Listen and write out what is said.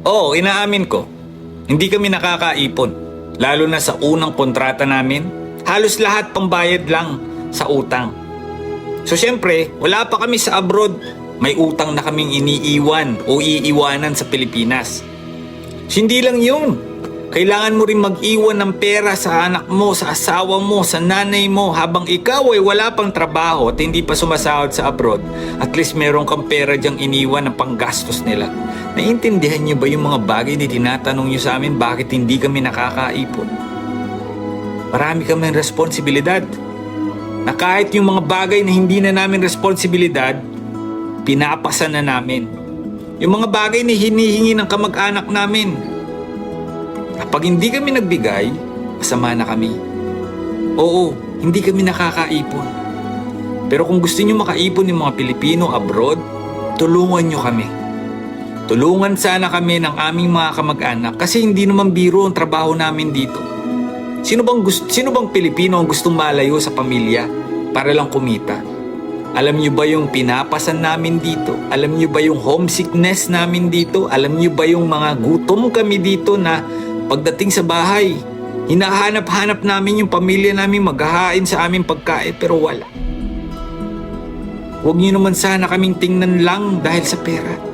Oo, inaamin ko. Hindi kami nakakaipon. Lalo na sa unang kontrata namin. Halos lahat pambayad lang sa utang. So syempre, wala pa kami sa abroad. May utang na kaming iniiwan o iiwanan sa Pilipinas. So, hindi lang yun. Kailangan mo rin mag-iwan ng pera sa anak mo, sa asawa mo, sa nanay mo habang ikaw ay wala pang trabaho at hindi pa sumasahod sa abroad. At least meron kang pera diyang iniwan ng panggastos nila. Naiintindihan niyo ba yung mga bagay na tinatanong niyo sa amin bakit hindi kami nakakaipon? Marami kami responsibilidad. Na kahit yung mga bagay na hindi na namin responsibilidad, pinapasa na namin. Yung mga bagay na hinihingi ng kamag-anak namin, Kapag hindi kami nagbigay, masama na kami. Oo, hindi kami nakakaipon. Pero kung gusto niyo makaipon ng mga Pilipino abroad, tulungan niyo kami. Tulungan sana kami ng aming mga kamag-anak kasi hindi naman biro ang trabaho namin dito. Sino bang gusto, sino bang Pilipino ang gustong malayo sa pamilya para lang kumita? Alam niyo ba yung pinapasan namin dito? Alam niyo ba yung homesickness namin dito? Alam niyo ba yung mga gutom kami dito na pagdating sa bahay, hinahanap-hanap namin yung pamilya namin maghahain sa aming pagkain pero wala. Huwag niyo naman sana kaming tingnan lang dahil sa pera.